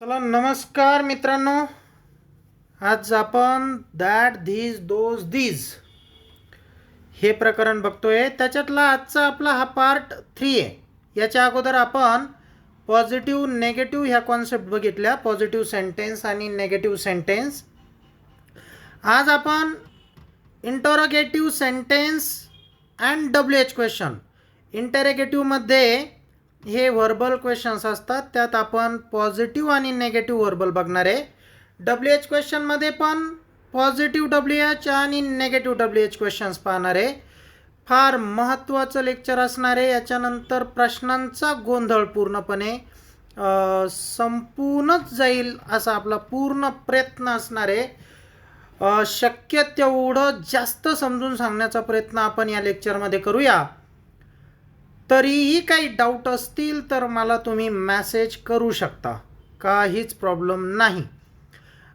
चला नमस्कार मित्रांनो. आज आपण दॅट धीज दोज दीज हे प्रकरण बघतोय. त्याच्यातला आजचा आपला हा पार्ट थ्री आहे. याच्या अगोदर आपण पॉझिटिव्ह नेगेटिव्ह ह्या कॉन्सेप्ट बघितल्या. पॉझिटिव्ह सेंटेन्स आणि नेगेटिव्ह सेंटेन्स आज आपण interrogative sentence and W H question इंटरेगेटिव्हमध्ये हे व्हर्बल क्वेश्चन्स असतात त्यात आपण पॉझिटिव्ह आणि नेगेटिव्ह व्हर्बल बघणार आहे. डब्ल्यू एच क्वेश्चनमध्ये पण पॉझिटिव्ह डब्ल्यू एच आणि नेगेटिव्ह डब्ल्यू एच क्वेश्चन्स पाहणार आहे. फार महत्त्वाचं लेक्चर असणार आहे याच्यानंतर प्रश्नांचा गोंधळ पूर्णपणे संपूर्णच जाईल असा आपला पूर्ण प्रयत्न असणार आहे. शक्य तेवढं जास्त समजून सांगण्याचा प्रयत्न आपण या लेक्चरमध्ये करूया. तरीही काही डाऊट असतील तर मला तुम्ही मॅसेज करू शकता. काहीच प्रॉब्लेम नाही.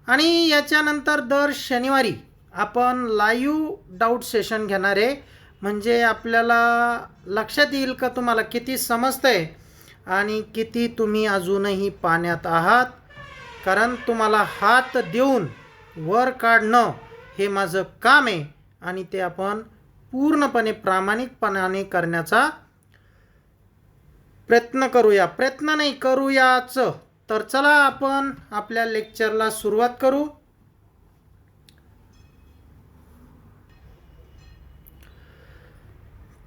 आणि याच्यानंतर दर शनिवारी आपण लाईव्ह डाऊट सेशन घेणार आहे. म्हणजे आपल्याला लक्षात येईल का तुम्हाला किती समजतं आहे आणि किती तुम्ही अजूनही पाण्यात आहात? कारण तुम्हाला हात देऊन वर काढणं हे माझं काम आहे आणि ते आपण पूर्णपणे प्रामाणिकपणाने करण्याचा प्रयत्न करूया. प्रयत्न नाही करूयाच. तर चला आपण आपल्या लेक्चरला सुरुवात करू.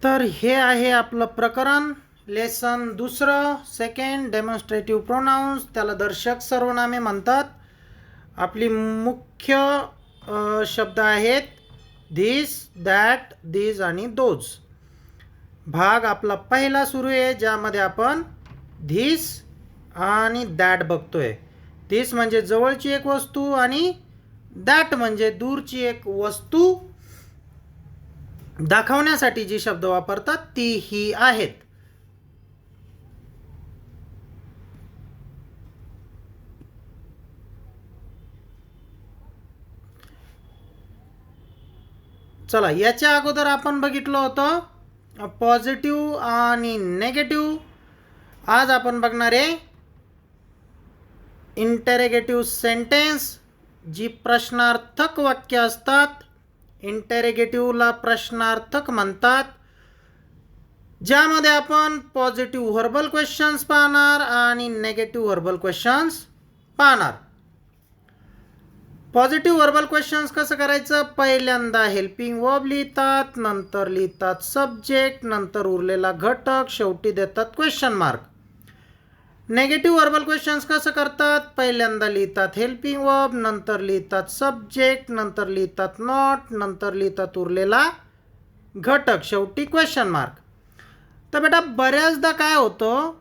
तर हे आहे आपलं प्रकरण. लेसन दुसरं सेकंड डेमॉन्स्ट्रेटिव्ह प्रोनाऊन्स त्याला दर्शक सर्वनामे म्हणतात. आपली मुख्य शब्द आहेत धिस दॅट धीज आणि दोज भाग आपला पहिला सुरू आहे ज्यामध्ये आपण धिस आणि दॅट बघतोय. धिस म्हणजे जवळची एक वस्तू आणि दॅट म्हणजे दूरची एक वस्तू. दाखवण्यासाठी जी शब्द वापरतात ती ही आहेत. चला याच्या अगोदर आपण बघितलं होतं पॉझिटिव्ह आणि नेगेटिव्ह आज आपण बघणार आहे इंटेरेगेटिव्ह सेंटेन्स जी प्रश्नार्थक वाक्य असतात. इंटेरेगेटिव्हला प्रश्नार्थक म्हणतात. ज्यामध्ये आपण पॉझिटिव्ह व्हर्बल क्वेश्चन्स पाहणार आणि नेगेटिव्ह व्हर्बल क्वेश्चन्स पाहणार. पॉझिटिव्ह वर्बल क्वेश्चन्स कसं करायचं? पहिल्यांदा हेल्पिंग वर्ब लिहितात नंतर लिहितात सब्जेक्ट नंतर उरलेला घटक शेवटी देतात question mark negative verbal questions कसं करतात? पहिल्यांदा लिहितात हेल्पिंग वर्ब नंतर लिहितात सब्जेक्ट नंतर लिहितात नॉट नंतर लिहितात उरलेला घटक शेवटी क्वेश्चन मार्क तर बेटा बऱ्याचदा काय होतं?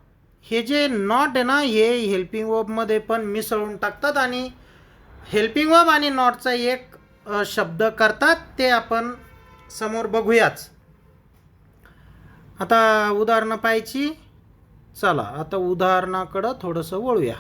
हे जे नॉट आहे ना हे हेल्पिंग वर्बमध्ये पण मिसळून टाकतात आणि हेल्पिंग वर्ब आणि नॉटचा एक शब्द करतात ते आपण समोर बघूयाच. आता उदाहरणं पाहायची. चला आता उदाहरणाकडं थोडंसं वळूया.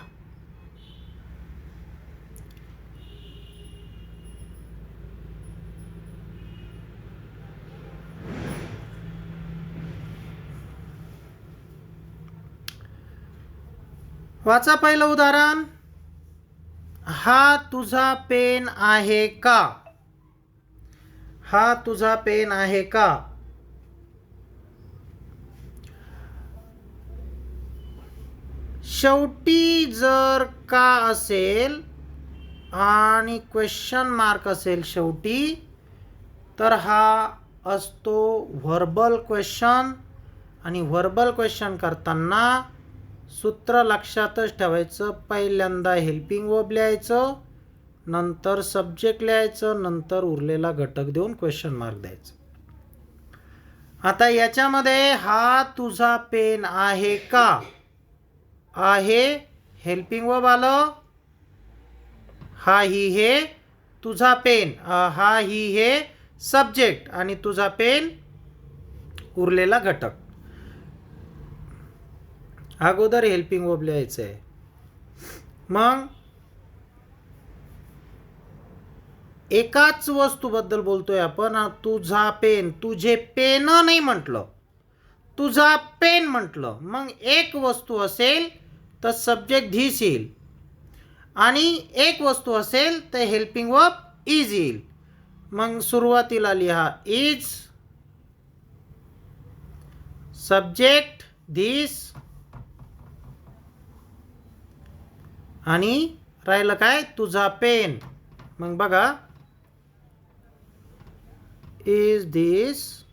वाचा पहिलं उदाहरण. हा तुझा पेन आहे का? हा तुझा पेन आहे का? शेवटी जर का असेल आणि क्वेश्चन मार्क असेल शेवटी तर हा असतो व्हर्बल क्वेश्चन आणि व्हर्बल क्वेश्चन करताना सूत्र लक्षातच ठेवायचं. पहिल्यांदा हेल्पिंग वर्ब लिहायचं नंतर सब्जेक्ट लिहायचं नंतर उरलेला घटक देऊन क्वेश्चन मार्क द्यायचं. आता याच्यामध्ये हा तुझा पेन आहे का? आहे. हेल्पिंग वर्ब आलं. हा ही हे तुझा पेन हा ही हे सब्जेक्ट आणि तुझा पेन उरलेला घटक. अगोदर हेल्पिंग वर्ब लिहायचं आहे मग एकाच वस्तूबद्दल बोलतोय आपण तुझा पेन तुझे पेन नाही म्हटलं. तुझा पेन म्हटलं. मग एक वस्तू असेल तर सब्जेक्ट धीस येईल. आणि एक वस्तू असेल तर हेल्पिंग वर्ब इज येईल. मग सुरुवातीला लिहा इज सब्जेक्ट धीस आणि राहिलं काय? तुझा पेन. मग बघा. Is this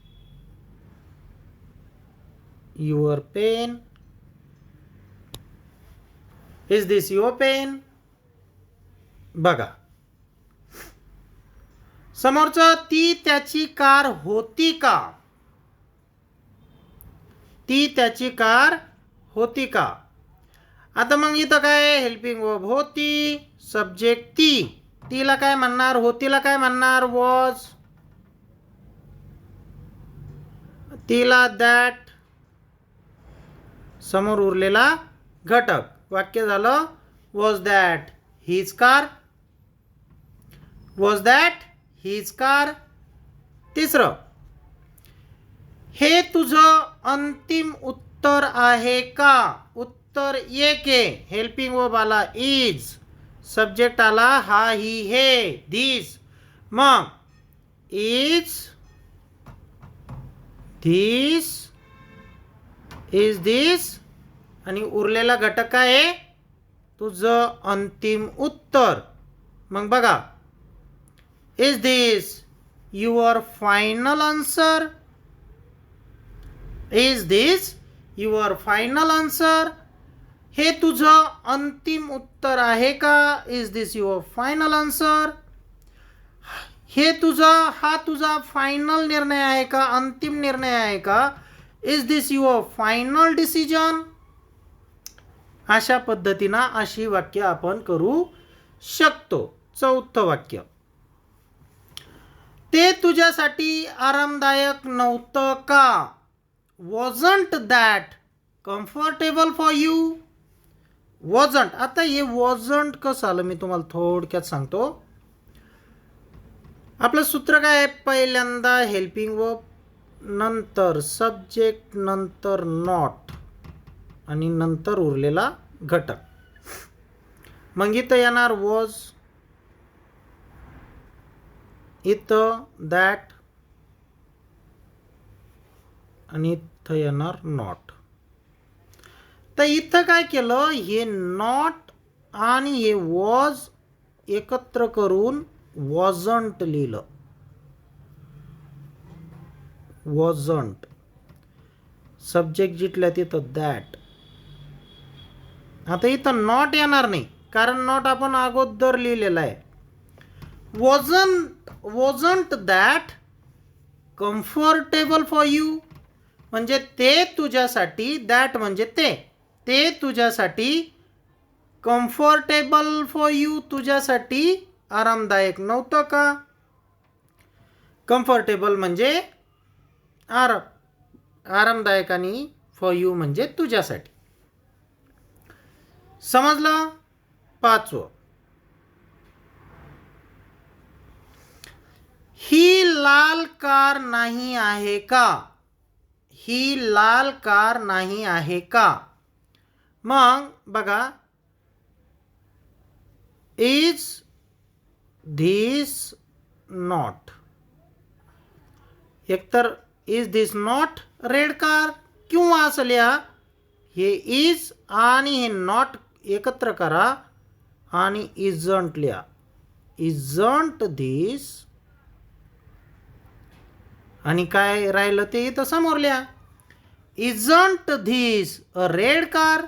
your pen is this your pen बघा. समोरचं ती त्याची कार होती का? ती त्याची कार होती का? आता मग इथं काय हेल्पिंग वर्ब होती? सब्जेक्ट ती. तिला काय म्हणणार? होतीला काय म्हणणार? वॉज तिला दॅट समोर उरलेला घटक. वाक्य झालं was that his car was that his car तिसरं. हे तुझं अंतिम उत्तर आहे का? तर एक आहे हेल्पिंग वर्ब आला इज सब्जेक्ट आला हा ही हे दिस मग इज धिस इज धीस आणि उरलेला घटक काय आहे? तुझं अंतिम उत्तर. मग बघा. Is this your final answer is this your final answer हे तुझं अंतिम उत्तर आहे का? Is this your final answer हे तुझा हा तुझा फायनल निर्णय आहे का? अंतिम निर्णय आहे का? Is this your final decision अशा पद्धतीनं अशी वाक्य आपण करू शकतो. चौथं वाक्य. ते तुझ्यासाठी आरामदायक नव्हतं का? Wasn't that comfortable for you wasn't. आता हे वॉजंट कसं आलं मी तुम्हाला थोडक्यात सांगतो. आपलं सूत्र काय आहे? पहिल्यांदा हेल्पिंग व नंतर सब्जेक्ट नंतर नॉट आणि नंतर उरलेला घटक. मग इथं येणार वॉज इथं दॅट आणि इथं येणार नॉट तर इथं काय केलं हे नॉट आणि हे वॉज एकत्र करून वॉजंट लिहिलं. वॉजंट सब्जेक्ट जिथल्या तिथं दॅट आता इथं नॉट येणार नाही कारण नॉट आपण अगोदर लिहिलेला आहे. Wasn't wasn't that comfortable for you म्हणजे ते तुझ्यासाठी दॅट म्हणजे ते. ते तुझ्यासाठी कम्फर्टेबल फॉर यू तुझ्यासाठी आरामदायक नव्हतं का? कम्फर्टेबल म्हणजे आराम, आरामदायक आणि फॉर यू म्हणजे तुझ्यासाठी. समजलं? पाचवं. ही लाल कार नाही आहे का? ही लाल कार नाही आहे का? मग बघा इज धिस नॉट एकतर is this not red car किंवा असं लिहा हे इज आणि हे नॉट एकत्र करा आणि इजंट लिहा. इजंट धिस आणि काय राहिलं ते इथं समोर लिहा. Isn't this a red car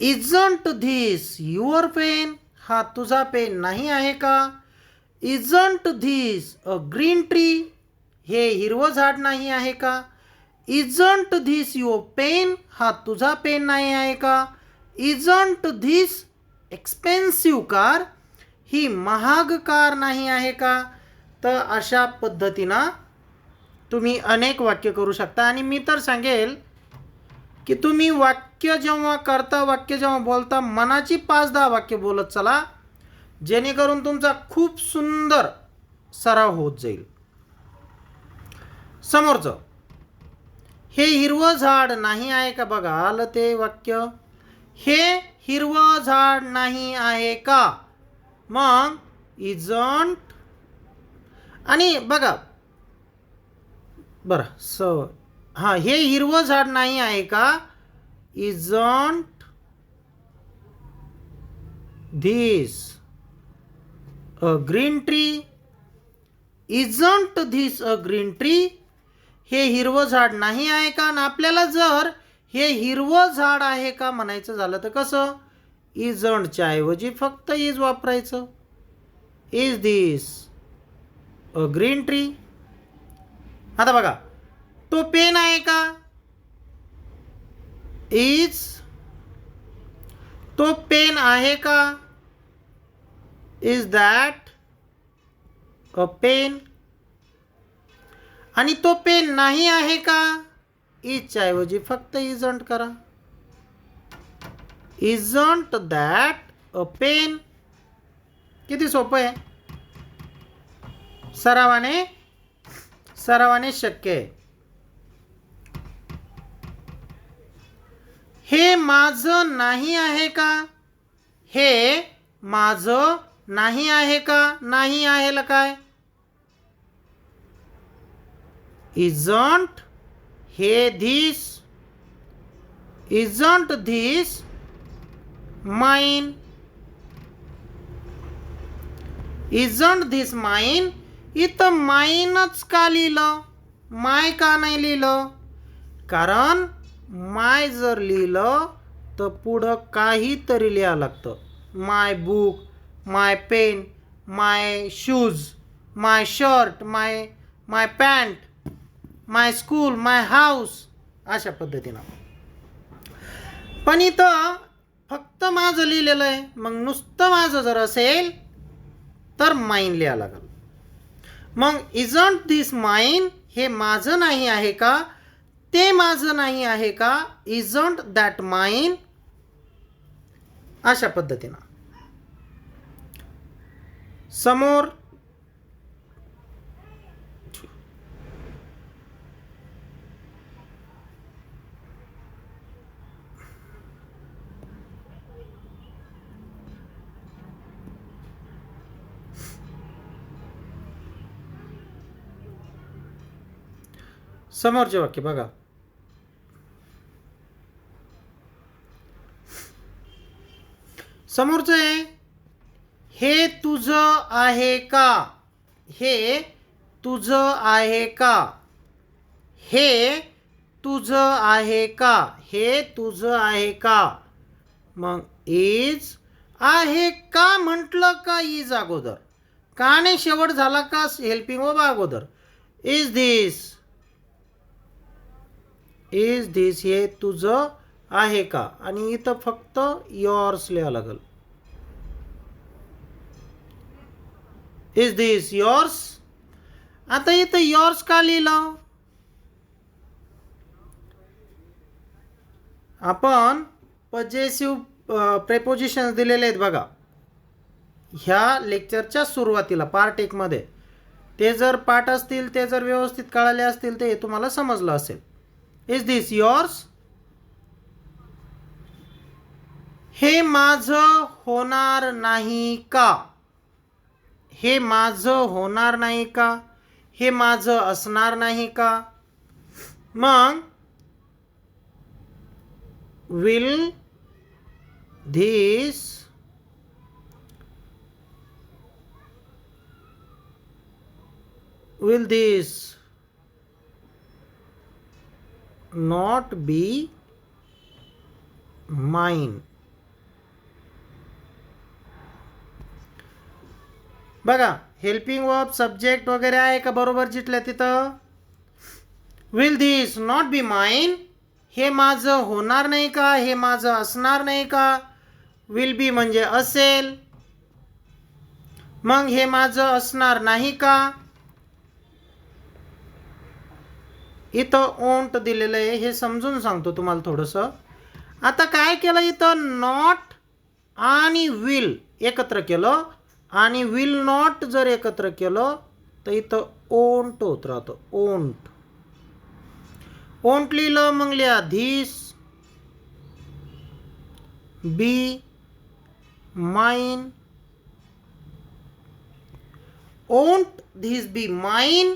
isn't this your pen हा तुझा पेन नाही आहे का? Isn't this a green tree हे हिरवं झाड नाही आहे का? इजंट धिस युअर पेन हा तुझा पेन नाही आहे का? इजंट धिस एक्सपेन्सिव्ह कार ही महाग कार नाही आहे का? तर अशा पद्धतीनं तुम्ही अनेक वाक्य करू शकता. आणि मी तर सांगेल की तुम्ही वाक्य जेव्हा करता वाक्य जेव्हा बोलता मनाची पाच दहा वाक्य बोलत चला जेणेकरून तुमचा खूप सुंदर सराव होत जाईल. समोरचं हे हिरवं झाड नाही आहे का बघा आलं ते वाक्य? हे हिरवं झाड नाही आहे का? मग इजंट आणि बघा बरं स हां हे हिरवं झाड नाही आहे का? Isn't this a green tree isn't this a green tree हे हिरवं झाड नाही आहे का? आणि आपल्याला जर हे हिरवं झाड आहे का म्हणायचं झालं तर कसं? इजंटच्या ऐवजी फक्त इज वापरायचं. Is this a green tree आता बघा. तो पेन आहे का? इज तो पेन आहे का? इज दॅट अ पेन आणि तो पेन नाही आहे का? इजच्या ऐवजी फक्त इजंट करा. इजंट दॅट अ पेन किती सोपं आहे. सरावाने सरावाने शक्य आहे. हे माझं नाही आहे का? हे माझं नाही आहे का? नाही आहेला काय? इजंट हे this isn't this mine isn't this mine इथं माइनच का लिहिलं? माय का नाही लिहिलं? कारण माय जर लिहिलं तर पुढं काहीतरी लिहावं लागतं. My book my pen my shoes my shirt my my pant my school my house अशा पद्धतीनं. पण इथं फक्त माझं लिहिलेलं आहे. मग नुसतं माझं जर असेल तर माईन लिहावं लागेल. मग इजंट दिस माईन हे माझं नाही आहे का? ते माझं नाही आहे का? इजंट दॅट माईन अशा पद्धतीनं. समोर समोरचे वाक्य बघा. समोरचं आहे हे तुझं आहे का? हे तुझं आहे का? हे तुझं आहे का? हे तुझं आहे का? मग इज आहे का म्हटलं का इज अगोदर? का नाही शेवट झाला का हेल्पिंग व अगोदर? इज धीस इज धिस हे तुझं आहे का? आणि इथं फक्त युअर्स लिहावं लागेल. इज धिस युअर्स आता इथं युअर्स का लिहिलं? आपण पजेसिव्ह प्रेपोजिशन्स दिलेले आहेत बघा. ह्या लेक्चरच्या सुरुवातीला पार्ट एकमध्ये ते जर पाठ असतील ते जर व्यवस्थित कळाले असतील ते तुम्हाला समजलं असेल. इज दिस युअर्स हे माझं होणार नाही का? हे माझं होणार नाही का? हे माझं असणार नाही का? मग will this will this not be mine. बघा हेल्पिंग वर्ब सब्जेक्ट वगैरे आहे का? बरोबर जिटलं तिथं? Will this not be mine हे माझं होणार नाही का? हे माझं असणार नाही का? विल बी म्हणजे असेल. मग हे माझं असणार नाही का? इथं ओंट दिलेलं आहे हे समजून सांगतो तुम्हाला थोडंसं. आता काय केलं इथं? नॉट आणि विल एकत्र केलं. आणि विल नॉट जर एकत्र केलं तर इथं ओंट होत राहतं. ओंट. ओंट लिहिलं मग लिहा. This be mine won't this be mine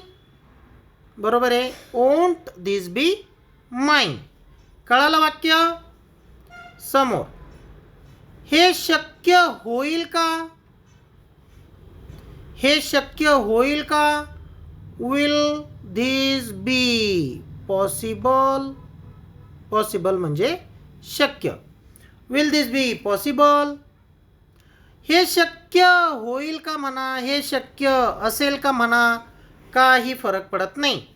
बरोबर आहे ओंट धिस बी माइन कळालं वाक्य, समोर। हे शक्य होईल का? हे शक्य होईल का? Will this be possible possible म्हणजे शक्य। विल दिस बी पॉसिबल हे शक्य होईल का हे शक्य असेल का म्हणा? काही फरक पडत नाही।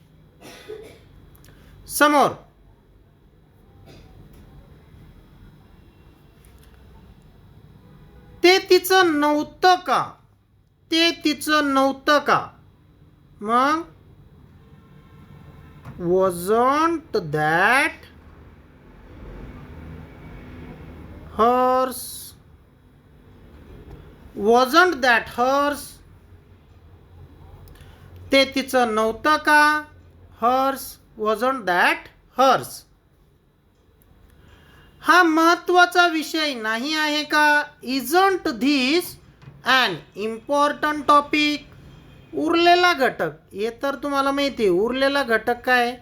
समोर. ते तिचं नव्हतं का? ते तिचं नव्हतं का? मग? Wasn't that hers wasn't that hers ते तिचं नव्हतं का? हर्स वॉजंट दॅट हर्स हा महत्त्वाचा विषय नाही आहे का? Isn't this and important topic उरलेला घटक. हे तर तुम्हाला माहिती आहे उरलेला घटक काय?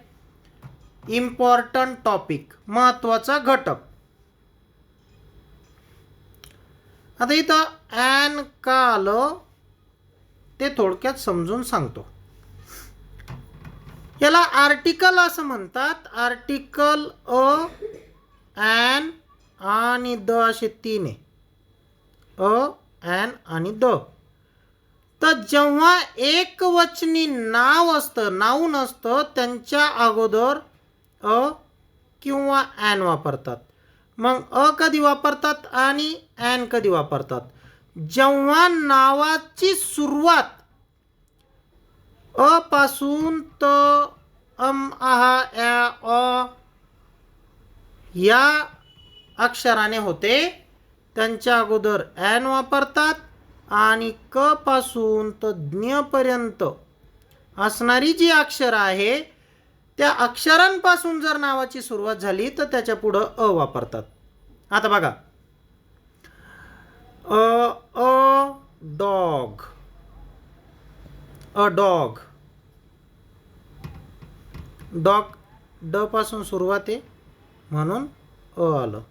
इम्पॉर्टंट टॉपिक महत्त्वाचा घटक. आता इथं ॲन का आलं ते थोडक्यात समजून सांगतो. याला आर्टिकल असं म्हणतात. आर्टिकल अ ॲन आणि द असे तीन आहे. अ ॲन आणि द. तर जेव्हा एकवचनी नाव असतं नाऊन असतं त्यांच्या अगोदर अ किंवा ॲन वापरतात. मग अ कधी वापरतात आणि ॲन कधी वापरतात? जेव्हा नावाची सुरुवात अ पासून त अम आहा या अ या अक्षराने होते. त्यांच्या अगोदर ॲन वापरतात आणि क पासून तर ज्ञपर्यंत. असणारी जी अक्षरं आहे त्या अक्षरांपासून जर नावाची सुरुवात झाली तर त्याच्या पुढं अ वापरतात. आता बघा. A a dog. A dog. Dog ड पासून सुरुवात आहे म्हणून अ आलं.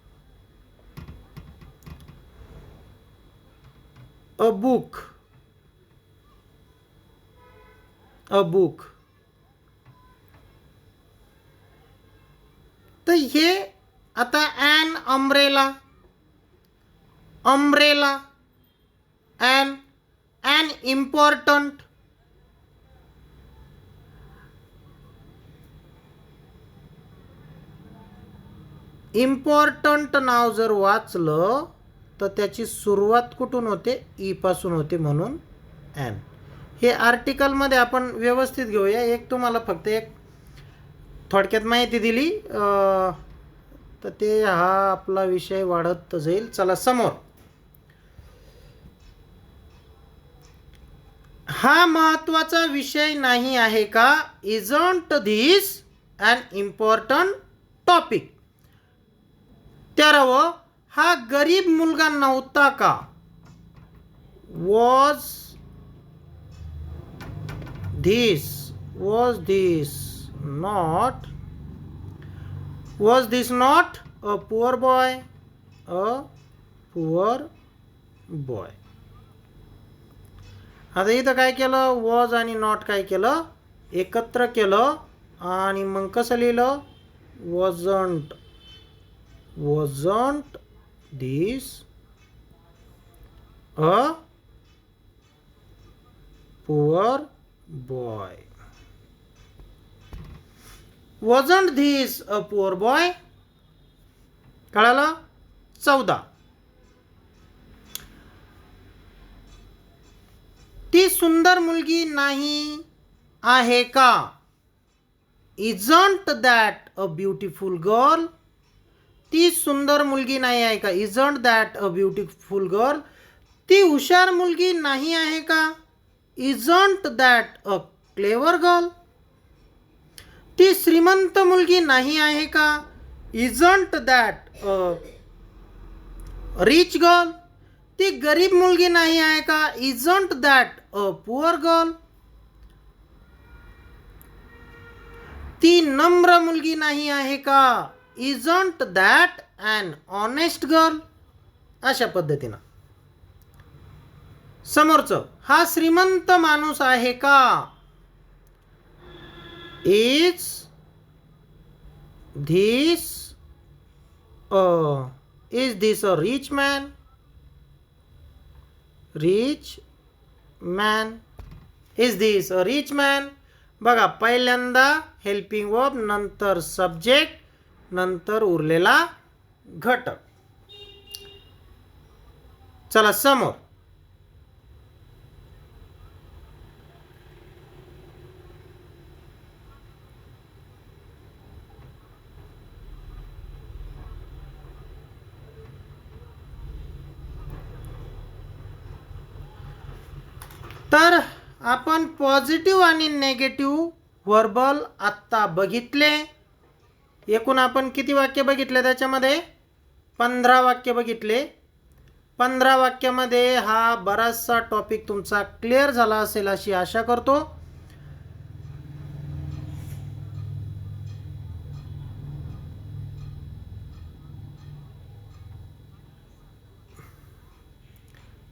A book. A book. तर हे आता an umbrella. Umbrella an an important. Important नाव जर वाचलं तर त्याची सुरुवात कुठून होते? E ईपासून होते म्हणून ॲन हे आर्टिकलमध्ये आपण व्यवस्थित घेऊया. एक तुम्हाला फक्त एक थोडक्यात माहिती दिली. तर ते हा आपला विषय वाढत जाईल. चला समोर. हा महत्त्वाचा विषय नाही आहे का? Isn't this an important topic तेरावं हा गरीब मुलगा नव्हता का? Was this was this not was this not a poor boy a poor boy आता इथं काय केलं? वॉज आणि नॉट काय केलं? एकत्र केलं आणि मग कसं लिहिलं? Wasn't wasn't this a poor boy wasn't this a poor boy कळालं चौदा ती सुंदर मुलगी नाही आहे का isn't that a beautiful girl ती सुंदर मुलगी नाही आहे का? Isn't that a beautiful girl ती हुशार मुलगी नाही आहे का? Isn't that a clever girl ती श्रीमंत मुलगी नाही आहे का? Isn't that a rich girl ती गरीब मुलगी नाही आहे का? Isn't that a poor girl ती नम्र मुलगी नाही आहे का? Isn't that an honest girl अशा पद्धतीनं. समोरचं हा श्रीमंत माणूस आहे का? Is this is this a rich man rich man is this a rich man बघा पहिल्यांदा हेल्पिंग वर्ब नंतर सब्जेक्ट नंतर उरलेला घटक चला समोर. तर आपण पॉझिटिव्ह आणि नेगेटिव्ह व्हर्बल आत्ता बघितले. एकूण आपण किती वाक्य बघितले त्याच्यामध्ये? पंधरा वाक्य बघितले. पंधरा वाक्यामध्ये हा बराचसा टॉपिक तुमचा क्लिअर झाला असेल अशी आशा करतो.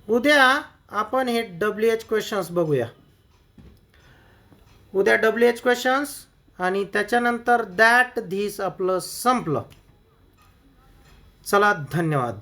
उद्या आपण हे डब्ल्यू एच क्वेश्चन्स बघूया. उद्या डब्ल्यू एच क्वेश्चन्स आणि त्याच्यानंतर दॅट धीस आपलं संपलं. चला धन्यवाद.